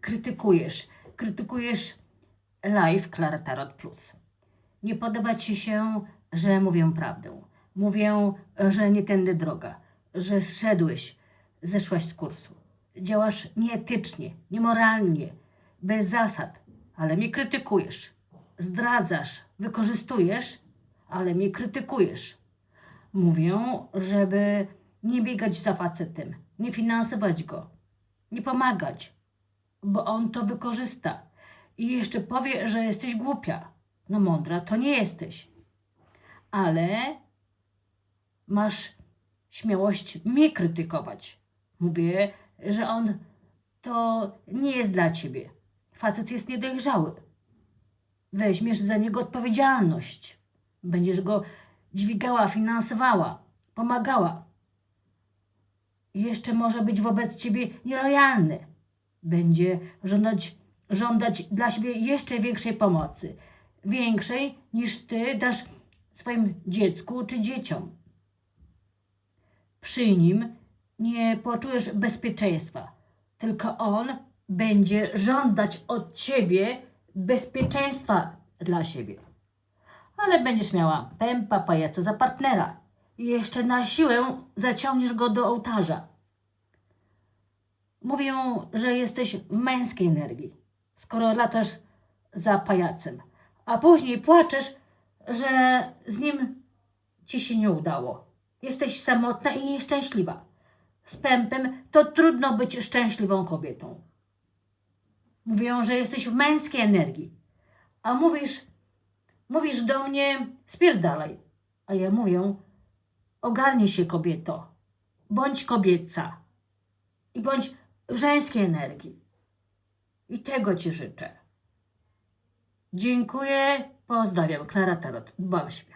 krytykujesz. Krytykujesz live Klara Tarot Plus. Nie podoba ci się, że mówię prawdę. Mówię, że nie tędy droga, że zszedłeś, zeszłaś z kursu. Działasz nieetycznie, niemoralnie, bez zasad, ale mnie krytykujesz. Zdradzasz, wykorzystujesz, ale mnie krytykujesz. Mówię, żeby nie biegać za facetem, nie finansować go, nie pomagać, bo on to wykorzysta. I jeszcze powie, że jesteś głupia. No mądra to nie jesteś. Ale masz śmiałość mnie krytykować. Mówię, że on to nie jest dla ciebie. Facet jest niedojrzały. Weźmiesz za niego odpowiedzialność. Będziesz go dźwigała, finansowała, pomagała. Jeszcze może być wobec ciebie nielojalny. Będzie żądać, żądać dla siebie jeszcze większej pomocy. Większej niż ty dasz swoim dziecku czy dzieciom. Przy nim nie poczujesz bezpieczeństwa, tylko on będzie żądać od ciebie bezpieczeństwa dla siebie. Ale będziesz miała pępa pajaca za partnera i jeszcze na siłę zaciągniesz go do ołtarza. Mówią, że jesteś w męskiej energii, skoro latasz za pajacem, a później płaczesz, że z nim ci się nie udało. Jesteś samotna i nieszczęśliwa. Z pępem to trudno być szczęśliwą kobietą. Mówią, że jesteś w męskiej energii, a mówisz, mówisz do mnie, spierdalaj. A ja mówię, ogarnij się kobieto, bądź kobieca i bądź żeńskiej energii. I tego Ci życzę. Dziękuję, pozdrawiam. Klara Tarot. Siebie.